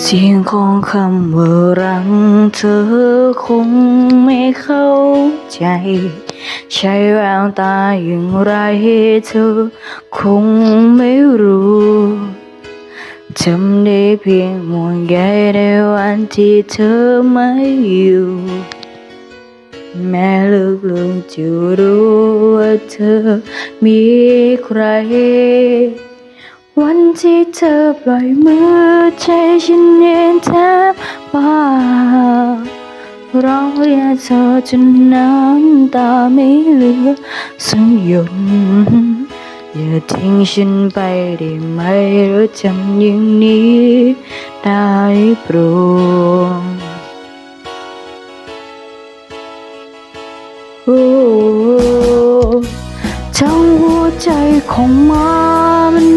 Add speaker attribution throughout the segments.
Speaker 1: สียงของคำว่ารักเธอคงไม่เข้าใจ ใช้แววตาอย่างไรเธอคงไม่รู้จำได้เพียงห่วงใยในวันที่เธอไม่อยู่ แม้ลึกๆจะรู้ว่าเธอมีใคร วันที่เธอปล่อยมือใจฉันเองแทบบ้าร้องเรียกเธอจนน้ำตาไม่เหลือสักหยดอย่าทิ้งฉันไปได้ไหมหรือจำอย่างนี้ได้โปรดโอ้ทั้งหัวใจของมามัน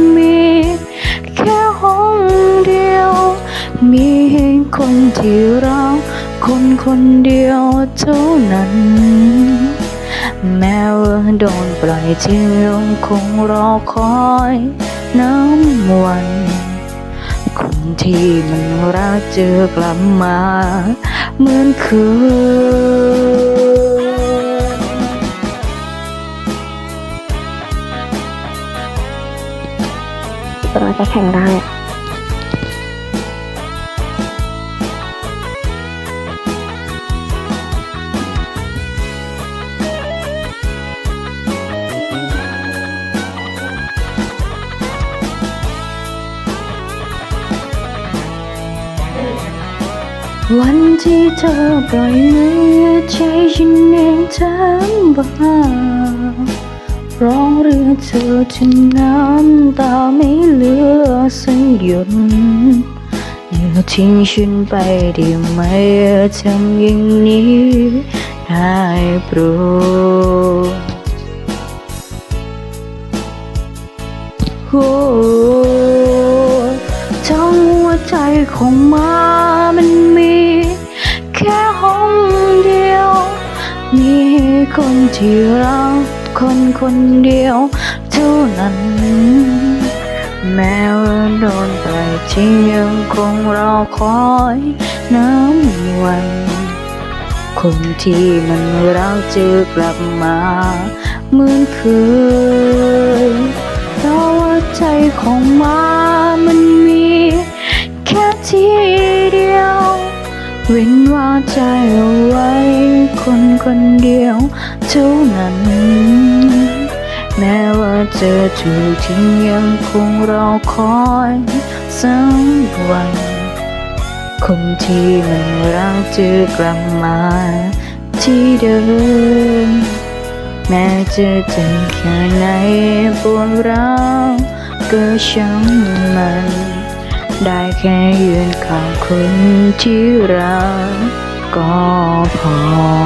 Speaker 1: คนที่รักคนคนเดียวเท่านั้น แม้ว่าโดนปล่อยทิ้งยังคงรอคอยน้ำวัน คนที่มันรักเจอกลับมาเหมือนเคย
Speaker 2: เราจะแข่งได้
Speaker 1: วันที่เธอปล่อยมือใจฉันเองทั้งบ้าร้องเรียกเธอจนน้ำตาไม่เหลือสักหยดอย่าทิ้งฉันไปได้ไหมทำอย่างนี้ได้โปรดโอ้ทั้งหัวใจของมามัน มีคนที่รักคนคนเดียวเท่านั้น แม้ว่าโดนปทิ้งยังคงรอคอยน้ำวัน คนที่มันรักจะกลับมาเหมือนเคยเพราะว่าใจของ ใจเอาไว้ คนคนเดียวเท่านั้น แม้ว่าเจอถูกทิ้งยังคงรอคอยสักวันคนที่มันรักจะกลับมาที่เดิม แม้จะเจ็บแค่ไหนปวดร้าวก็ช่างมัน ได้แค่ยืนข้างคนที่รัก ก็พอ